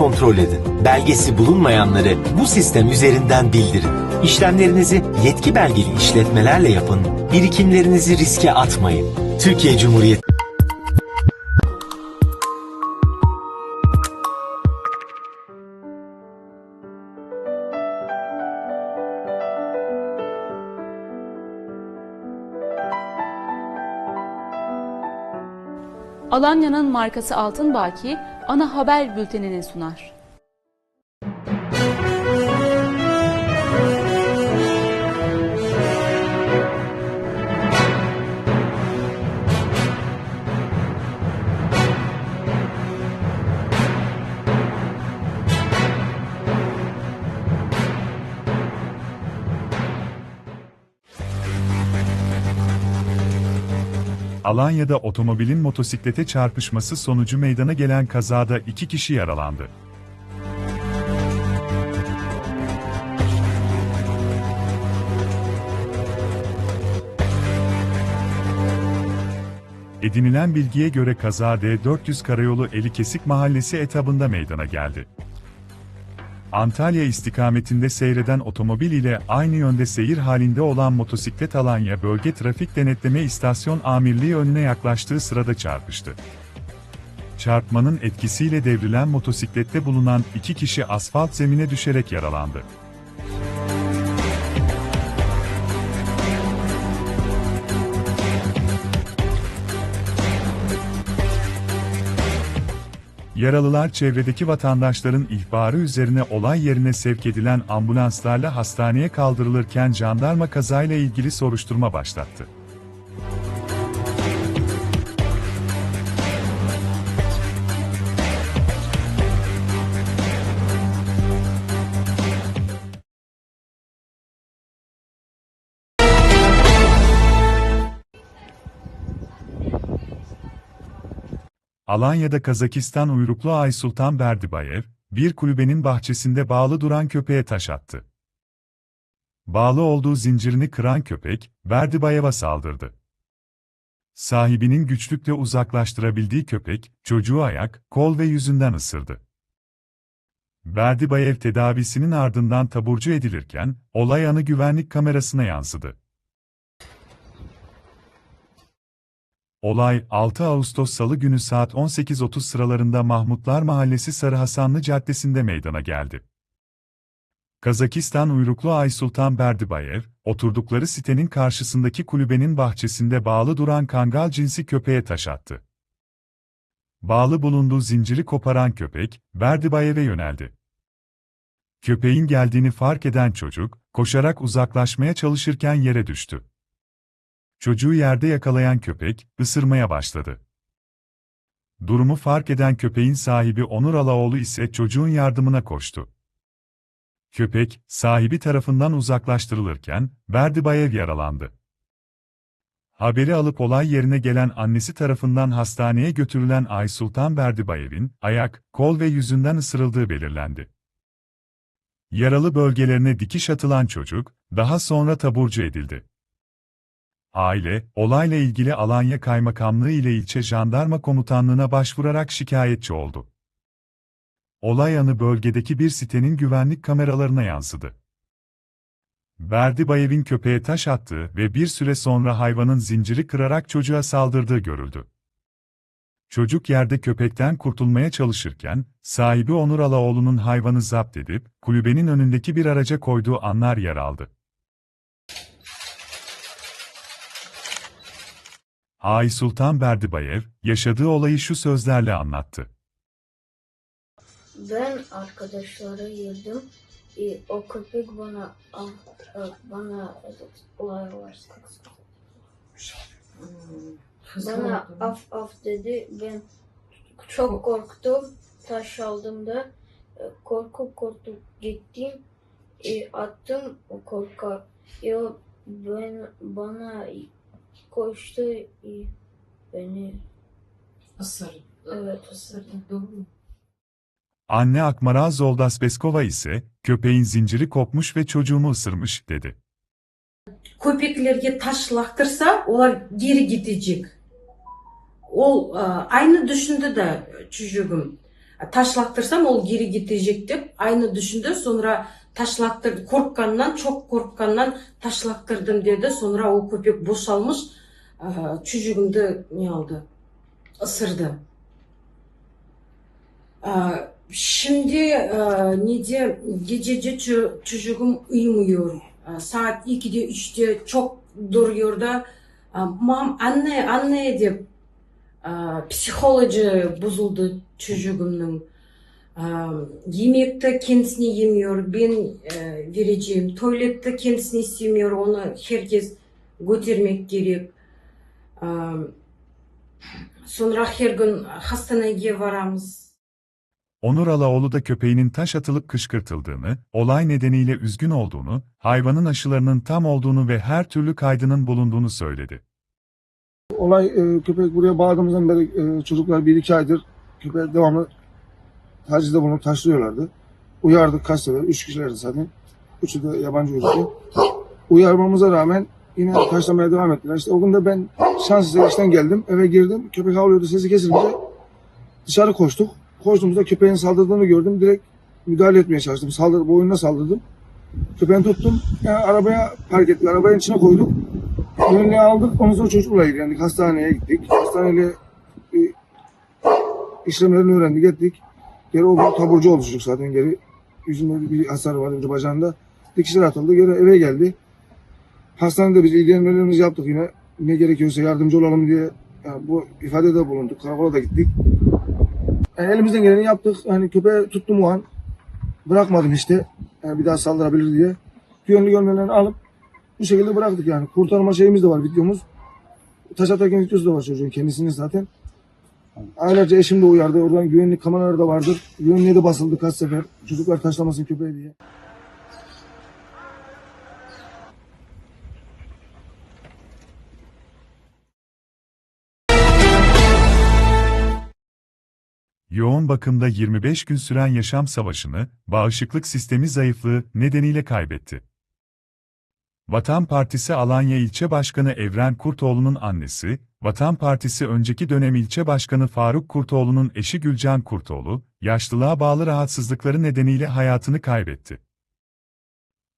kontrol edin. Belgesi bulunmayanları bu sistem üzerinden bildirin. İşlemlerinizi yetki belgeli işletmelerle yapın. Birikimlerinizi riske atmayın. Türkiye Cumhuriyeti Alanya'nın markası Altın Baki ana haber bültenini sunar. Alanya'da otomobilin motosiklete çarpışması sonucu meydana gelen kazada iki kişi yaralandı. Edinilen bilgiye göre kaza D400 Karayolu Elikesik Mahallesi etabında meydana geldi. Antalya istikametinde seyreden otomobil ile aynı yönde seyir halinde olan motosiklet Alanya Bölge Trafik Denetleme İstasyon Amirliği önüne yaklaştığı sırada çarpıştı. Çarpmanın etkisiyle devrilen motosiklette bulunan iki kişi asfalt zemine düşerek yaralandı. Yaralılar çevredeki vatandaşların ihbarı üzerine olay yerine sevk edilen ambulanslarla hastaneye kaldırılırken jandarma kazayla ilgili soruşturma başlattı. Alanya'da Kazakistan uyruklu Aysultan Berdibayev, bir kulübenin bahçesinde bağlı duran köpeğe taş attı. Bağlı olduğu zincirini kıran köpek, Berdibayev'a saldırdı. Sahibinin güçlükle uzaklaştırabildiği köpek, çocuğu ayak, kol ve yüzünden ısırdı. Berdibayev tedavisinin ardından taburcu edilirken, olay anı güvenlik kamerasına yansıdı. Olay 6 Ağustos Salı günü saat 18.30 sıralarında Mahmutlar Mahallesi Sarı Hasanlı Caddesi'nde meydana geldi. Kazakistan uyruklu Aysultan Berdibayev, oturdukları sitenin karşısındaki kulübenin bahçesinde bağlı duran kangal cinsi köpeğe taş attı. Bağlı bulunduğu zinciri koparan köpek, Berdibayev'e yöneldi. Köpeğin geldiğini fark eden çocuk, koşarak uzaklaşmaya çalışırken yere düştü. Çocuğu yerde yakalayan köpek, ısırmaya başladı. Durumu fark eden köpeğin sahibi Onur Alaoğlu ise çocuğun yardımına koştu. Köpek, sahibi tarafından uzaklaştırılırken, Berdibayev yaralandı. Haberi alıp olay yerine gelen annesi tarafından hastaneye götürülen Aysultan Berdibayev'in, ayak, kol ve yüzünden ısırıldığı belirlendi. Yaralı bölgelerine dikiş atılan çocuk, daha sonra taburcu edildi. Aile, olayla ilgili Alanya Kaymakamlığı ile ilçe jandarma komutanlığına başvurarak şikayetçi oldu. Olay anı bölgedeki bir sitenin güvenlik kameralarına yansıdı. Berdibayev'in köpeğe taş attığı ve bir süre sonra hayvanın zinciri kırarak çocuğa saldırdığı görüldü. Çocuk yerde köpekten kurtulmaya çalışırken, sahibi Onur Alaoğlu'nun hayvanı zapt edip, kulübenin önündeki bir araca koyduğu anlar yer aldı. Ay Sultan Berdibayev, yaşadığı olayı şu sözlerle anlattı. Ben arkadaşlara girdim. E, o köpek bana ah, ah, bana evet, olay var. Bana af af dedi. Ben çok korktum. Taş aldım da e, korkup korkup gittim. E, attım o korkak. Yo ben bana koştu. E, beni Isırdı. Evet, ısırdı. Doğru mu? Anne Akmaral Zoldasbeskova ise, köpeğin zinciri kopmuş ve çocuğumu ısırmış, dedi. Köpeklerge taş laktırsa onlar geri gidecek. Ol e, aynı düşündü de çocuğum. taşlaktırсam ol geri gidecek deyip aynı düşündü. Sonra taşlaktır korkkandan çok korkkandan taşlaktırdım dedi. Sonra o köpek boşalmış. Oldu? Isırdı. E, Şimdi e, ne diye gecece ço- çocuğum uyumuyor. E, Saat 2'de 3'te çok duruyor da e, mam anne anne deyip e, psikoloji bozuldu çocuğumun. E, Yemekte kendisini yemiyor. Ben e, vereceğim. Tuvalette kendisini istemiyor. Onu herkes götürmek gerek. Sonra her gün hastaneye varamız. Onur Alaoğlu da köpeğinin taş atılıp kışkırtıldığını, olay nedeniyle üzgün olduğunu, hayvanın aşılarının tam olduğunu ve her türlü kaydının bulunduğunu söyledi. Olay e, köpek buraya bağladığımızdan beri e, çocuklar bir iki aydır köpeğe devamlı tacizde bulunup taşlıyorlardı. Uyardık kaç sefer. Üç kişilerdi zaten. Üçü de yabancı çocuktu. Uyarmamıza rağmen yine taşlamaya devam ettiler. İşte o gün de ben şans eseri işten geldim. Eve girdim. Köpek havlıyordu. Sesi kesilince dışarı koştuk. Koştuğumuzda köpeğin saldırdığını gördüm. Direkt müdahale etmeye çalıştım. Saldır, boynuna saldırdım. Köpeğini tuttum. Yani arabaya park ettik. Arabanın içine koyduk. Önlüğü aldık. Ondan sonra çocukla ilgilendik. Hastaneye gittik. Hastaneyle e, işlemlerini öğrendik ettik. Geri o gün taburcu oldu çocuk zaten geri. Yüzünde bir hasar vardı bir bacağında. Dikişler atıldı. Geri eve geldi. Hastanede biz ilgilenmelerimizi yaptık yine. Ne gerekiyorsa yardımcı olalım diye yani bu ifadede bulunduk. Karakola da gittik. Yani elimizden geleni yaptık. Hani köpeği tuttum o an. Bırakmadım işte. Yani bir daha saldırabilir diye. Güvenli görmelerini alıp bu şekilde bıraktık yani. Kurtarma şeyimiz de var videomuz. Taş atarken videosu da var çocuğun kendisinin zaten. Aylarca eşim de uyardı. Oradan güvenlik kameraları da vardır. Güvenliğe de basıldı kaç sefer. Çocuklar taşlamasın köpeği diye. Yoğun bakımda 25 gün süren yaşam savaşını, bağışıklık sistemi zayıflığı nedeniyle kaybetti. Vatan Partisi Alanya İlçe Başkanı Evren Kurtoğlu'nun annesi, Vatan Partisi önceki dönem ilçe başkanı Faruk Kurtoğlu'nun eşi Gülcan Kurtoğlu, yaşlılığa bağlı rahatsızlıkları nedeniyle hayatını kaybetti.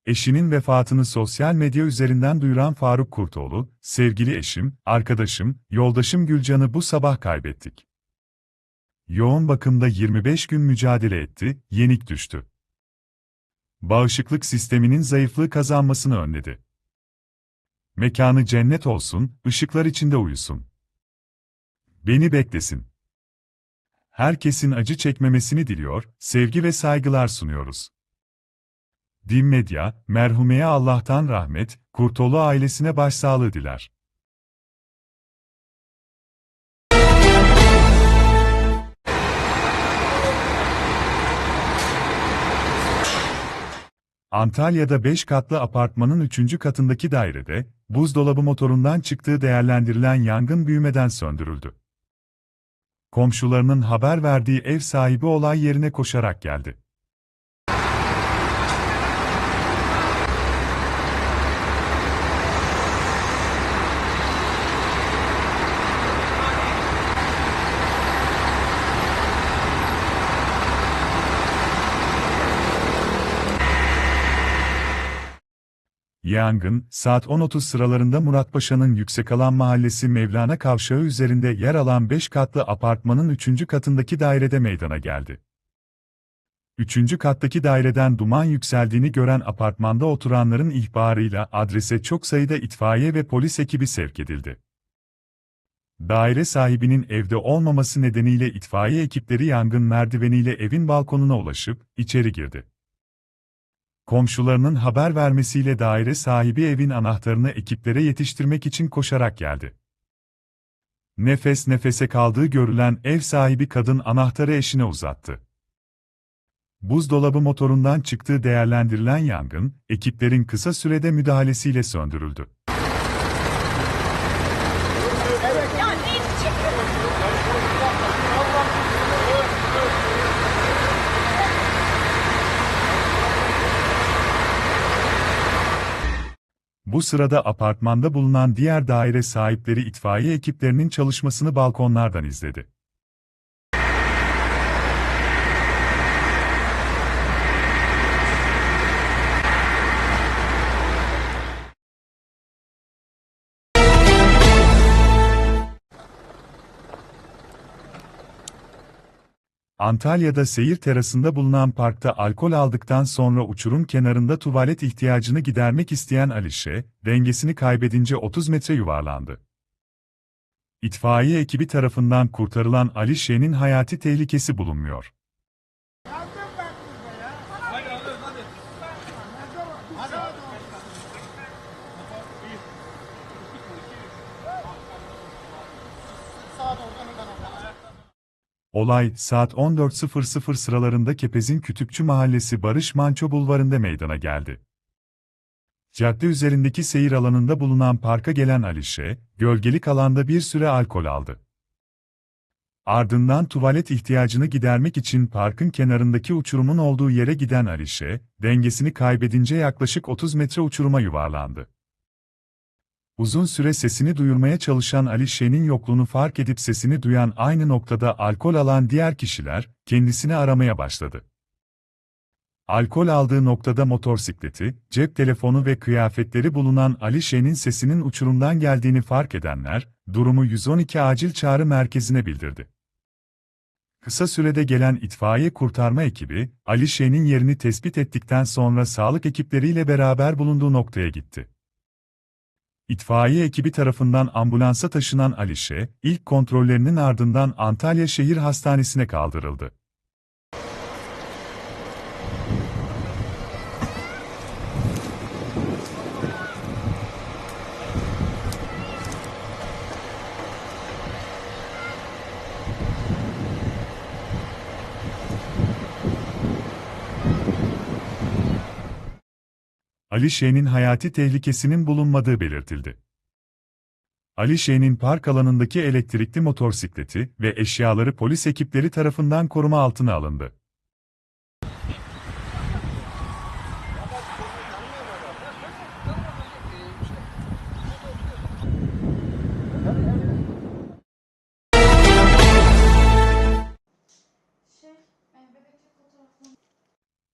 Eşinin vefatını sosyal medya üzerinden duyuran Faruk Kurtoğlu, sevgili eşim, arkadaşım, yoldaşım Gülcan'ı bu sabah kaybettik. Yoğun bakımda 25 gün mücadele etti, yenik düştü. Bağışıklık sisteminin zayıflığı kazanmasını önledi. Mekanı cennet olsun, ışıklar içinde uyusun. Beni beklesin. Herkesin acı çekmemesini diliyor, sevgi ve saygılar sunuyoruz. Dim Medya, merhumeye Allah'tan rahmet, Kurtoğlu ailesine başsağlığı diler. Antalya'da 5 katlı apartmanın 3. katındaki dairede, buzdolabı motorundan çıktığı değerlendirilen yangın büyümeden söndürüldü. Komşularının haber verdiği ev sahibi olay yerine koşarak geldi. Yangın, saat 10.30 sıralarında Muratpaşa'nın Yüksekalan Mahallesi Mevlana Kavşağı üzerinde yer alan 5 katlı apartmanın 3. katındaki dairede meydana geldi. 3. kattaki daireden duman yükseldiğini gören apartmanda oturanların ihbarıyla adrese çok sayıda itfaiye ve polis ekibi sevk edildi. Daire sahibinin evde olmaması nedeniyle itfaiye ekipleri yangın merdiveniyle evin balkonuna ulaşıp içeri girdi. Komşularının haber vermesiyle daire sahibi evin anahtarını ekiplere yetiştirmek için koşarak geldi. Nefes nefese kaldığı görülen ev sahibi kadın anahtarı eşine uzattı. Buzdolabı motorundan çıktığı değerlendirilen yangın, ekiplerin kısa sürede müdahalesiyle söndürüldü. Bu sırada apartmanda bulunan diğer daire sahipleri itfaiye ekiplerinin çalışmasını balkonlardan izledi. Antalya'da seyir terasında bulunan parkta alkol aldıktan sonra uçurum kenarında tuvalet ihtiyacını gidermek isteyen Alişe, dengesini kaybedince 30 metre yuvarlandı. İtfaiye ekibi tarafından kurtarılan Alişe'nin hayati tehlikesi bulunmuyor. Olay, saat 14.00 sıralarında Kepez'in Kütükçü Mahallesi Barış Manço Bulvarı'nda meydana geldi. Cadde üzerindeki seyir alanında bulunan parka gelen Alişe, gölgelik alanda bir süre alkol aldı. Ardından tuvalet ihtiyacını gidermek için parkın kenarındaki uçurumun olduğu yere giden Alişe, dengesini kaybedince yaklaşık 30 metre uçuruma yuvarlandı. Uzun süre sesini duyurmaya çalışan Ali Şen'in yokluğunu fark edip sesini duyan aynı noktada alkol alan diğer kişiler, kendisini aramaya başladı. Alkol aldığı noktada motosikleti, cep telefonu ve kıyafetleri bulunan Ali Şen'in sesinin uçurumdan geldiğini fark edenler, durumu 112 acil çağrı merkezine bildirdi. Kısa sürede gelen itfaiye kurtarma ekibi, Ali Şen'in yerini tespit ettikten sonra sağlık ekipleriyle beraber bulunduğu noktaya gitti. İtfaiye ekibi tarafından ambulansa taşınan Alişe, ilk kontrollerinin ardından Antalya Şehir Hastanesi'ne kaldırıldı. Ali Şen'in hayati tehlikesinin bulunmadığı belirtildi. Ali Şen'in park alanındaki elektrikli motosikleti ve eşyaları polis ekipleri tarafından koruma altına alındı.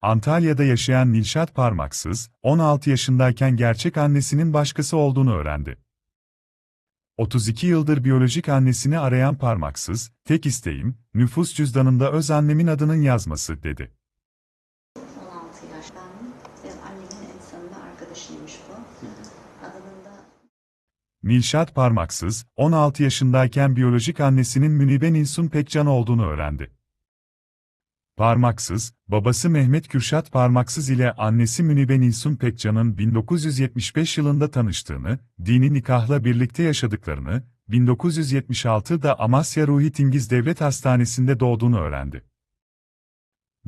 Antalya'da yaşayan Nilşat Parmaksız, 16 yaşındayken gerçek annesinin başkası olduğunu öğrendi. 32 yıldır biyolojik annesini arayan Parmaksız, tek isteğim, nüfus cüzdanında öz annemin adının yazması, dedi. 16 yaş. Ben benim annemin en samimi arkadaşıymış bu. Adının da Nilşat Parmaksız, 16 yaşındayken biyolojik annesinin Münibe Nilsun Pekcan olduğunu öğrendi. Parmaksız, babası Mehmet Kürşat Parmaksız ile annesi Münibe Nilsun Pekcan'ın 1975 yılında tanıştığını, dini nikahla birlikte yaşadıklarını, 1976'da Amasya Ruhi Tingiz Devlet Hastanesi'nde doğduğunu öğrendi.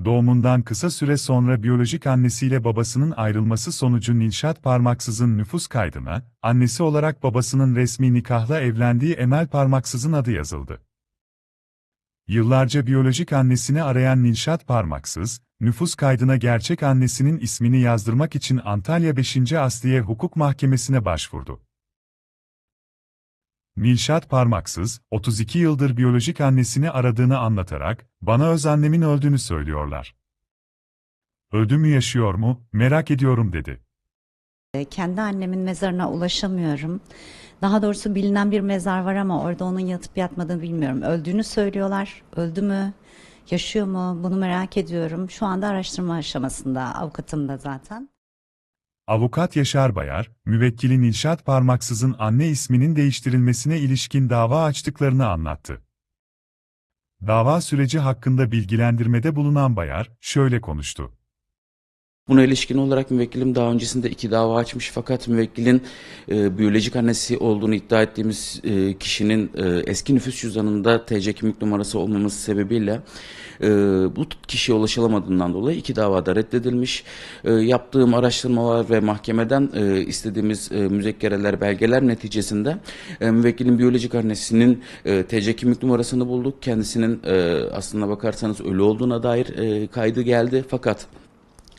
Doğumundan kısa süre sonra biyolojik annesiyle babasının ayrılması sonucu Nilşat Parmaksız'ın nüfus kaydına, annesi olarak babasının resmi nikahla evlendiği Emel Parmaksız'ın adı yazıldı. Yıllarca biyolojik annesini arayan Nilşat Parmaksız, nüfus kaydına gerçek annesinin ismini yazdırmak için Antalya 5. Asliye Hukuk Mahkemesi'ne başvurdu. Nilşat Parmaksız, 32 yıldır biyolojik annesini aradığını anlatarak, bana öz annemin öldüğünü söylüyorlar. Öldü mü yaşıyor mu, merak ediyorum dedi. kendi annemin mezarına ulaşamıyorum. Daha doğrusu bilinen bir mezar var ama orada onun yatıp yatmadığını bilmiyorum. Öldüğünü söylüyorlar. Öldü mü? Yaşıyor mu? Bunu merak ediyorum. Şu anda araştırma aşamasında. Avukatım da zaten. Avukat Yaşar Bayar, müvekkili Nilşat Parmaksız'ın anne isminin değiştirilmesine ilişkin dava açtıklarını anlattı. Dava süreci hakkında bilgilendirmede bulunan Bayar, şöyle konuştu. Buna ilişkin olarak müvekkilim daha öncesinde iki dava açmış fakat müvekkilin e, biyolojik annesi olduğunu iddia ettiğimiz e, kişinin e, eski nüfus cüzdanında TC kimlik numarası olmaması sebebiyle e, bu kişiye ulaşılamadığından dolayı iki davada reddedilmiş. E, yaptığım araştırmalar ve mahkemeden e, istediğimiz e, müzekkereler, belgeler neticesinde e, müvekkilin biyolojik annesinin e, TC kimlik numarasını bulduk. Kendisinin e, aslına bakarsanız ölü olduğuna dair e, kaydı geldi fakat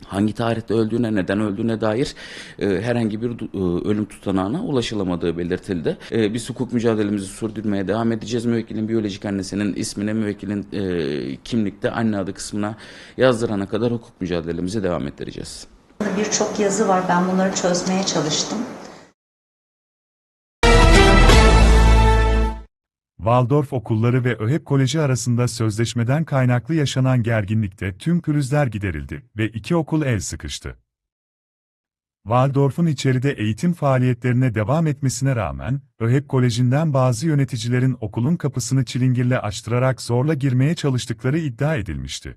hangi tarihte öldüğüne, neden öldüğüne dair e, herhangi bir e, ölüm tutanağına ulaşılamadığı belirtildi. E, biz hukuk mücadelemizi sürdürmeye devam edeceğiz. Müvekkilin biyolojik annesinin ismine, müvekkilin e, kimlikte anne adı kısmına yazdırana kadar hukuk mücadelemizi devam ettireceğiz. Birçok yazı var. Ben bunları çözmeye çalıştım. Waldorf okulları ve ÖHEP Koleji arasında sözleşmeden kaynaklı yaşanan gerginlikte tüm pürüzler giderildi ve iki okul el sıkıştı. Waldorf'un içeride eğitim faaliyetlerine devam etmesine rağmen, ÖHEP Koleji'nden bazı yöneticilerin okulun kapısını çilingirle açtırarak zorla girmeye çalıştıkları iddia edilmişti.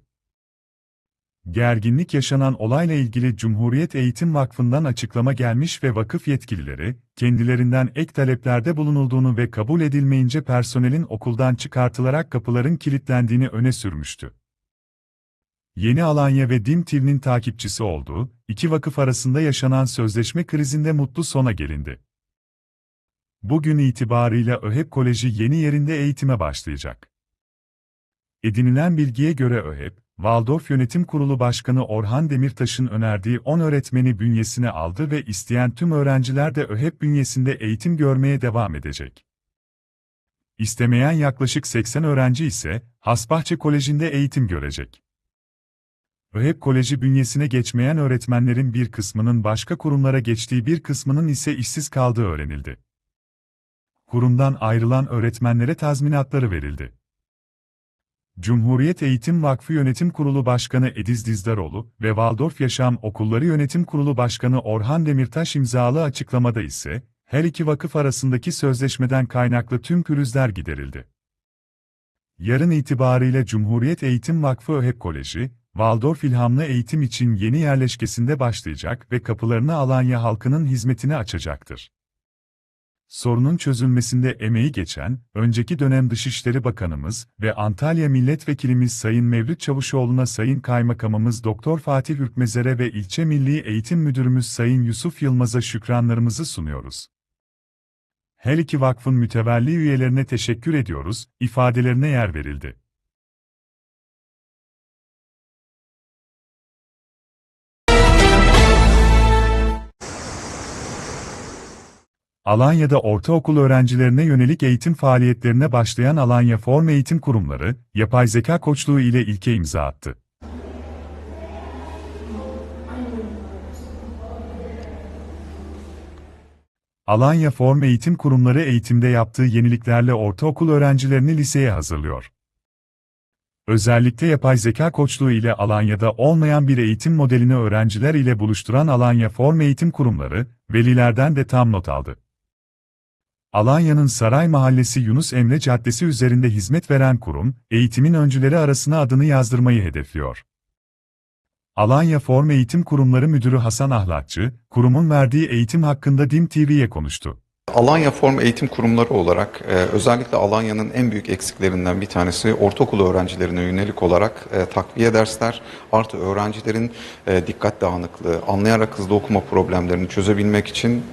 Gerginlik yaşanan olayla ilgili Cumhuriyet Eğitim Vakfı'ndan açıklama gelmiş ve vakıf yetkilileri, kendilerinden ek taleplerde bulunulduğunu ve kabul edilmeyince personelin okuldan çıkartılarak kapıların kilitlendiğini öne sürmüştü. Yeni Alanya ve Dim takipçisi olduğu, iki vakıf arasında yaşanan sözleşme krizinde mutlu sona gelindi. Bugün itibarıyla ÖHEP Koleji yeni yerinde eğitime başlayacak. Edinilen bilgiye göre ÖHEP, Waldorf Yönetim Kurulu Başkanı Orhan Demirtaş'ın önerdiği 10 öğretmeni bünyesine aldı ve isteyen tüm öğrenciler de ÖHEP bünyesinde eğitim görmeye devam edecek. İstemeyen yaklaşık 80 öğrenci ise Hasbahçe Koleji'nde eğitim görecek. ÖHEP Koleji bünyesine geçmeyen öğretmenlerin bir kısmının başka kurumlara geçtiği bir kısmının ise işsiz kaldığı öğrenildi. Kurumdan ayrılan öğretmenlere tazminatları verildi. Cumhuriyet Eğitim Vakfı Yönetim Kurulu Başkanı Ediz Dizdaroğlu ve Waldorf Yaşam Okulları Yönetim Kurulu Başkanı Orhan Demirtaş imzalı açıklamada ise, her iki vakıf arasındaki sözleşmeden kaynaklı tüm pürüzler giderildi. Yarın itibariyle Cumhuriyet Eğitim Vakfı ÖHEP Koleji, Waldorf İlhamlı Eğitim için yeni yerleşkesinde başlayacak ve kapılarını Alanya halkının hizmetine açacaktır. Sorunun çözülmesinde emeği geçen, önceki dönem Dışişleri Bakanımız ve Antalya Milletvekilimiz Sayın Mevlüt Çavuşoğlu'na Sayın Kaymakamımız Doktor Fatih Ürkmezer'e ve İlçe Milli Eğitim Müdürümüz Sayın Yusuf Yılmaz'a şükranlarımızı sunuyoruz. Her iki vakfın mütevelli üyelerine teşekkür ediyoruz, ifadelerine yer verildi. Alanya'da ortaokul öğrencilerine yönelik eğitim faaliyetlerine başlayan Alanya Form Eğitim Kurumları, yapay zeka koçluğu ile ilke imza attı. Alanya Form Eğitim Kurumları eğitimde yaptığı yeniliklerle ortaokul öğrencilerini liseye hazırlıyor. Özellikle yapay zeka koçluğu ile Alanya'da olmayan bir eğitim modelini öğrenciler ile buluşturan Alanya Form Eğitim Kurumları, velilerden de tam not aldı. Alanya'nın Saray Mahallesi Yunus Emre Caddesi üzerinde hizmet veren kurum, eğitimin öncüleri arasına adını yazdırmayı hedefliyor. Alanya Form Eğitim Kurumları Müdürü Hasan Ahlatçı, kurumun verdiği eğitim hakkında DİM TV'ye konuştu. Alanya Form Eğitim Kurumları olarak e, özellikle Alanya'nın en büyük eksiklerinden bir tanesi ortaokul öğrencilerine yönelik olarak e, takviye dersler artı öğrencilerin e, dikkat dağınıklığı, anlayarak hızlı okuma problemlerini çözebilmek için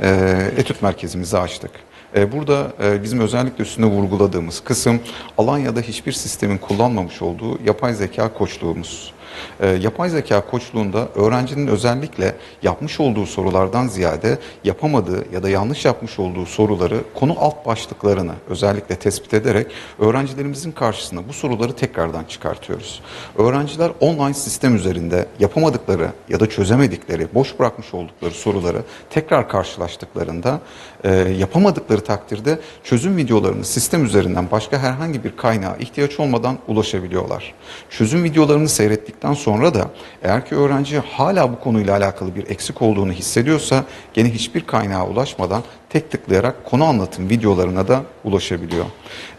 etüt merkezimizi açtık. E, Burada e, bizim özellikle üstüne vurguladığımız kısım Alanya'da hiçbir sistemin kullanmamış olduğu yapay zeka koçluğumuz. E, yapay zeka koçluğunda öğrencinin özellikle yapmış olduğu sorulardan ziyade yapamadığı ya da yanlış yapmış olduğu soruları konu alt başlıklarını özellikle tespit ederek öğrencilerimizin karşısına bu soruları tekrardan çıkartıyoruz. Öğrenciler online sistem üzerinde yapamadıkları ya da çözemedikleri, boş bırakmış oldukları soruları tekrar karşılaştıklarında e, yapamadıkları takdirde çözüm videolarını sistem üzerinden başka herhangi bir kaynağa ihtiyaç olmadan ulaşabiliyorlar. Çözüm videolarını seyrettikten sonra da eğer ki öğrenci hala bu konuyla alakalı bir eksik olduğunu hissediyorsa gene hiçbir kaynağa ulaşmadan tek tıklayarak konu anlatım videolarına da ulaşabiliyor.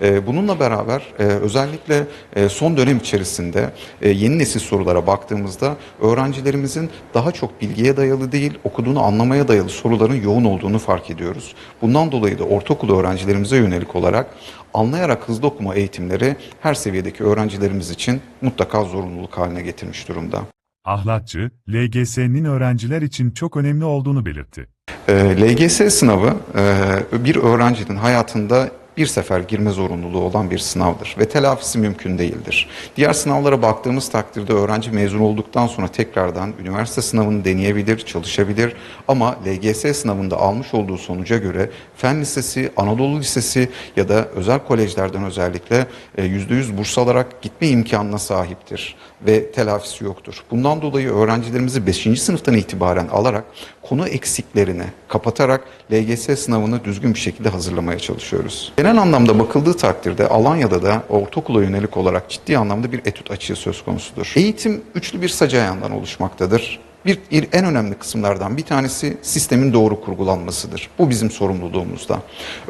Ee, bununla beraber e, özellikle e, son dönem içerisinde e, yeni nesil sorulara baktığımızda öğrencilerimizin daha çok bilgiye dayalı değil okuduğunu anlamaya dayalı soruların yoğun olduğunu fark ediyoruz. Bundan dolayı da ortaokul öğrencilerimize yönelik olarak anlayarak hızlı okuma eğitimleri her seviyedeki öğrencilerimiz için mutlaka zorunluluk haline getirmiş durumda. Ahlatçı, LGS'nin öğrenciler için çok önemli olduğunu belirtti. E, LGS sınavı e, bir öğrencinin hayatında bir sefer girme zorunluluğu olan bir sınavdır ve telafisi mümkün değildir. Diğer sınavlara baktığımız takdirde öğrenci mezun olduktan sonra tekrardan üniversite sınavını deneyebilir, çalışabilir ama LGS sınavında almış olduğu sonuca göre Fen Lisesi, Anadolu Lisesi ya da özel kolejlerden özellikle e, %100 burs alarak gitme imkanına sahiptir. ve telafisi yoktur. Bundan dolayı öğrencilerimizi 5. sınıftan itibaren alarak konu eksiklerini kapatarak LGS sınavını düzgün bir şekilde hazırlamaya çalışıyoruz. Genel anlamda bakıldığı takdirde Alanya'da da ortaokula yönelik olarak ciddi anlamda bir etüt açığı söz konusudur. Eğitim üçlü bir sac ayağından oluşmaktadır. Bir, en önemli kısımlardan bir tanesi sistemin doğru kurgulanmasıdır. Bu bizim sorumluluğumuzda.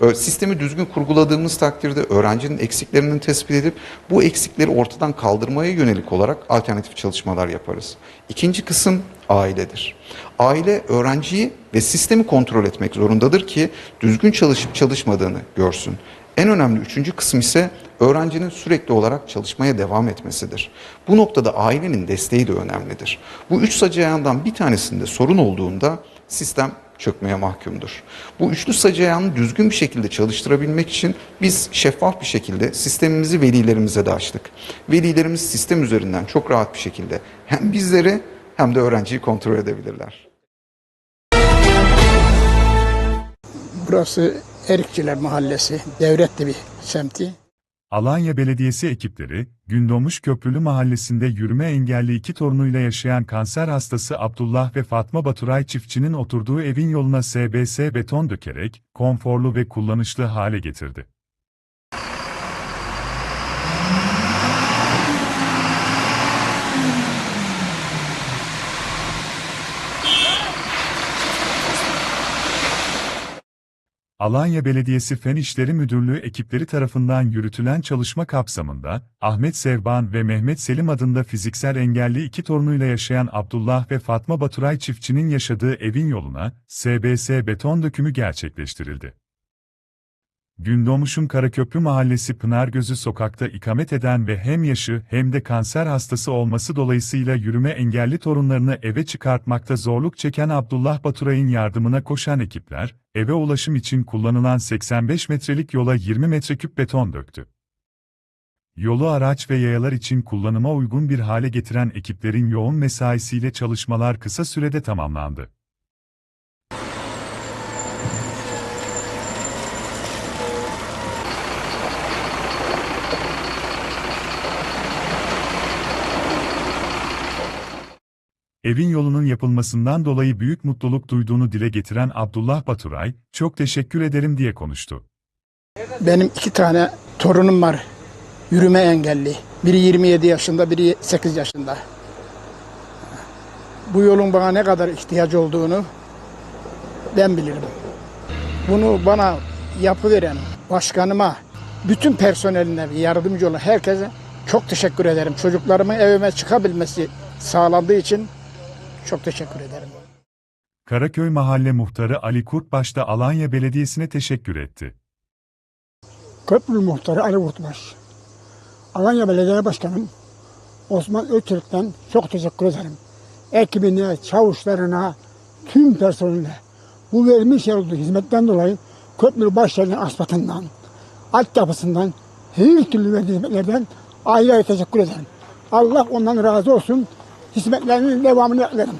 Ö, Sistemi düzgün kurguladığımız takdirde öğrencinin eksiklerinin tespit edip bu eksikleri ortadan kaldırmaya yönelik olarak alternatif çalışmalar yaparız. İkinci kısım ailedir. Aile öğrenciyi ve sistemi kontrol etmek zorundadır ki düzgün çalışıp çalışmadığını görsün. En önemli üçüncü kısım ise öğrencinin sürekli olarak çalışmaya devam etmesidir. Bu noktada ailenin desteği de önemlidir. Bu üç sac ayağından bir tanesinde sorun olduğunda sistem çökmeye mahkumdur. Bu üçlü sac ayağını düzgün bir şekilde çalıştırabilmek için biz şeffaf bir şekilde sistemimizi velilerimize de açtık. Velilerimiz sistem üzerinden çok rahat bir şekilde hem bizleri hem de öğrenciyi kontrol edebilirler. Burası Erikçiler Mahallesi, Devretli bir semti. Alanya Belediyesi ekipleri, Gündoğmuş Köprülü Mahallesi'nde yürüme engelli iki torunuyla yaşayan kanser hastası Abdullah ve Fatma Baturay çiftçinin oturduğu evin yoluna SBS beton dökerek, konforlu ve kullanışlı hale getirdi. Alanya Belediyesi Fen İşleri Müdürlüğü ekipleri tarafından yürütülen çalışma kapsamında, Ahmet Sevban ve Mehmet Selim adında fiziksel engelli iki torunuyla yaşayan Abdullah ve Fatma Baturay çiftçinin yaşadığı evin yoluna, SBS beton dökümü gerçekleştirildi. Gündoğmuş'un Karaköprü Mahallesi Pınargözü sokakta ikamet eden ve hem yaşı hem de kanser hastası olması dolayısıyla yürüme engelli torunlarını eve çıkartmakta zorluk çeken Abdullah Baturay'ın yardımına koşan ekipler, eve ulaşım için kullanılan 85 metrelik yola 20 metreküp beton döktü. Yolu araç ve yayalar için kullanıma uygun bir hale getiren ekiplerin yoğun mesaisiyle çalışmalar kısa sürede tamamlandı. Evin yolunun yapılmasından dolayı büyük mutluluk duyduğunu dile getiren Abdullah Baturay, çok teşekkür ederim diye konuştu. Benim iki tane torunum var. Yürüme engelli. Biri 27 yaşında, biri 8 yaşında. Bu yolun bana ne kadar ihtiyacı olduğunu ben bilirim. Bunu bana yapıveren başkanıma, bütün personeline yardımcı olan herkese çok teşekkür ederim. Çocuklarımın evime çıkabilmesi sağlandığı için çok teşekkür ederim. Karaköy Mahalle Muhtarı Ali Kurtbaş da Alanya Belediyesi'ne teşekkür etti. Köprülü Muhtarı Ali Kurtbaş. Alanya Belediye Başkanım Osman Öçerik'ten çok teşekkür ederim. Ekibine, çavuşlarına, tüm personeline bu vermiş olduğu hizmetten dolayı köprülü başlarının asfaltından, altyapısından, her türlü verdiği hizmetlerden ayrı ayrı teşekkür ederim. Allah ondan razı olsun. Hizmetlerinin devamını beklerim.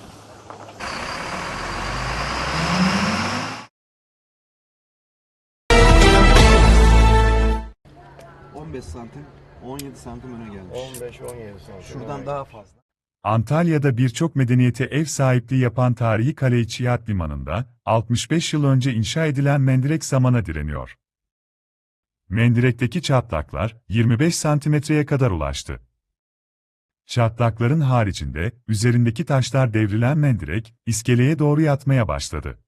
15 santim, 17 santim öne gelmiş. 15-17 santim. Şuradan daha fazla. Antalya'da birçok medeniyete ev sahipliği yapan tarihi kale içi yat limanında, 65 yıl önce inşa edilen mendirek zamana direniyor. Mendirekteki çatlaklar, 25 santimetreye kadar ulaştı. Çatlakların haricinde, üzerindeki taşlar devrilen mendirek, iskeleye doğru yatmaya başladı.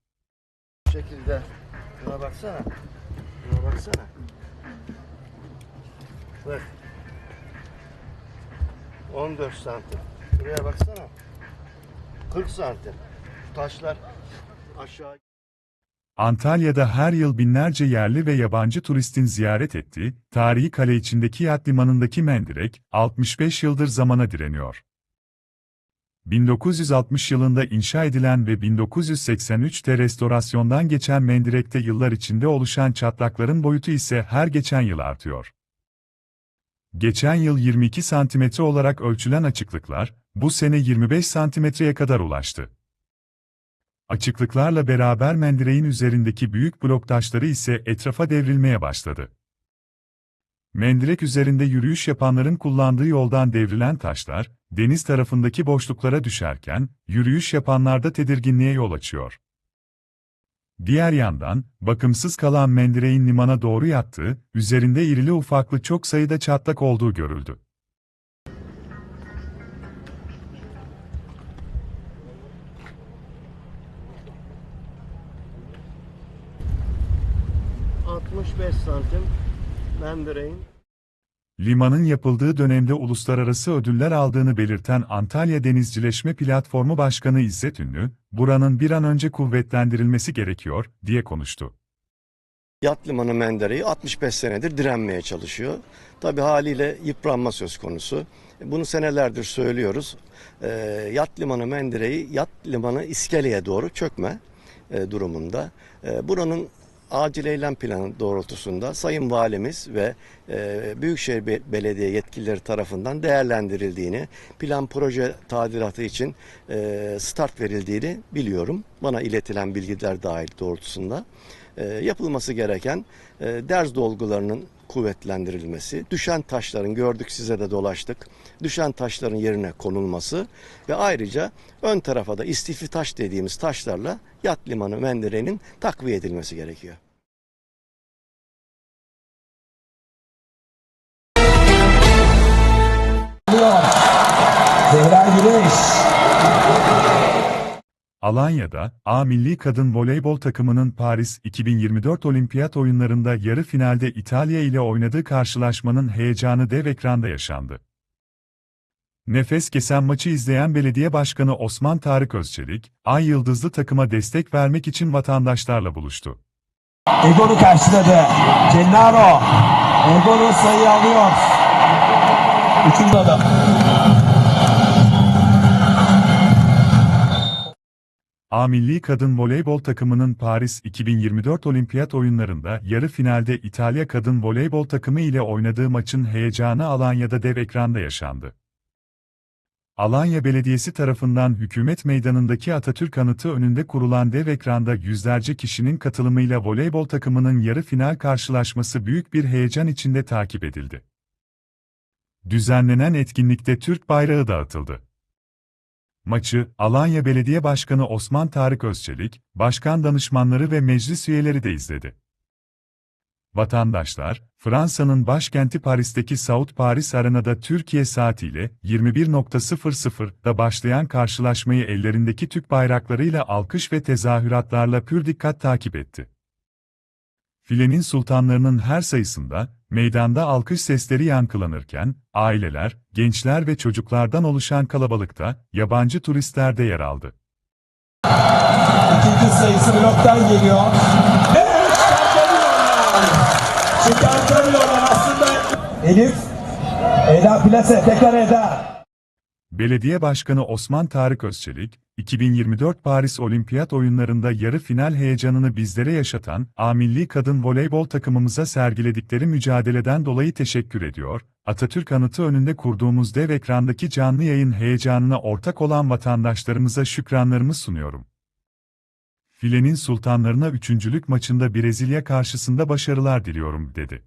Bu şekilde. Şuna baksana. Şuna baksana. Bak. 14 santim. Şuraya baksana. 40 santim. Taşlar aşağı Antalya'da her yıl binlerce yerli ve yabancı turistin ziyaret ettiği, tarihi kale içindeki yat limanındaki mendirek, 65 yıldır zamana direniyor. 1960 yılında inşa edilen ve 1983'te restorasyondan geçen mendirekte yıllar içinde oluşan çatlakların boyutu ise her geçen yıl artıyor. Geçen yıl 22 santimetre olarak ölçülen açıklıklar, bu sene 25 santimetreye kadar ulaştı. Açıklıklarla beraber mendireğin üzerindeki büyük blok taşları ise etrafa devrilmeye başladı. Mendirek üzerinde yürüyüş yapanların kullandığı yoldan devrilen taşlar, deniz tarafındaki boşluklara düşerken, yürüyüş yapanlarda tedirginliğe yol açıyor. Diğer yandan, bakımsız kalan mendireğin limana doğru yattığı, üzerinde irili ufaklı çok sayıda çatlak olduğu görüldü. Santim mendireğin Limanın yapıldığı dönemde uluslararası ödüller aldığını belirten Antalya Denizcileşme Platformu Başkanı İzzet Ünlü, buranın bir an önce kuvvetlendirilmesi gerekiyor, diye konuştu. Yat limanı mendereği 65 senedir direnmeye çalışıyor. Tabi haliyle yıpranma söz konusu. Bunu senelerdir söylüyoruz. Ee, yat limanı mendereği yat limanı iskeleye doğru çökme e, durumunda. E, buranın acil eylem planı doğrultusunda Sayın Valimiz ve e, Büyükşehir Be- Belediye yetkilileri tarafından değerlendirildiğini, plan proje tadilatı için e, start verildiğini biliyorum. Bana iletilen bilgiler dahil doğrultusunda. E, yapılması gereken e, derz dolgularının kuvvetlendirilmesi, düşen taşların gördük size de dolaştık, düşen taşların yerine konulması ve ayrıca ön tarafa da istifi taş dediğimiz taşlarla yat limanı menderenin takviye edilmesi gerekiyor. Alanya'da, A Milli Kadın Voleybol takımının Paris 2024 Olimpiyat oyunlarında yarı finalde İtalya ile oynadığı karşılaşmanın heyecanı dev ekranda yaşandı. Nefes kesen maçı izleyen belediye başkanı Osman Tarık Özçelik, Ay Yıldızlı takıma destek vermek için vatandaşlarla buluştu. Egon'u karşıladı. Gennaro. Egon'u sayı alıyor. Üçüncü adam. A Milli Kadın Voleybol takımının Paris 2024 Olimpiyat oyunlarında yarı finalde İtalya Kadın Voleybol takımı ile oynadığı maçın heyecanı Alanya'da dev ekranda yaşandı. Alanya Belediyesi tarafından hükümet meydanındaki Atatürk anıtı önünde kurulan dev ekranda yüzlerce kişinin katılımıyla voleybol takımının yarı final karşılaşması büyük bir heyecan içinde takip edildi. Düzenlenen etkinlikte Türk bayrağı dağıtıldı. Maçı, Alanya Belediye Başkanı Osman Tarık Özçelik, başkan danışmanları ve meclis üyeleri de izledi. Vatandaşlar, Fransa'nın başkenti Paris'teki South Paris Arena'da Türkiye saatiyle 21.00'da başlayan karşılaşmayı ellerindeki Türk bayraklarıyla alkış ve tezahüratlarla pür dikkat takip etti. Filenin sultanlarının her sayısında, meydanda alkış sesleri yankılanırken, aileler, gençler ve çocuklardan oluşan kalabalıkta, yabancı turistler de yer aldı. İkinci sayısı bloktan geliyor. Evet. Çıkartamıyorlar aslında. Elif. Eda Plase. Tekrar Eda. Belediye Başkanı Osman Tarık Özçelik, 2024 Paris Olimpiyat Oyunlarında yarı final heyecanını bizlere yaşatan A Milli Kadın Voleybol takımımıza sergiledikleri mücadeleden dolayı teşekkür ediyor, Atatürk anıtı önünde kurduğumuz dev ekrandaki canlı yayın heyecanına ortak olan vatandaşlarımıza şükranlarımı sunuyorum. Filenin sultanlarına üçüncülük maçında Brezilya karşısında başarılar diliyorum, dedi.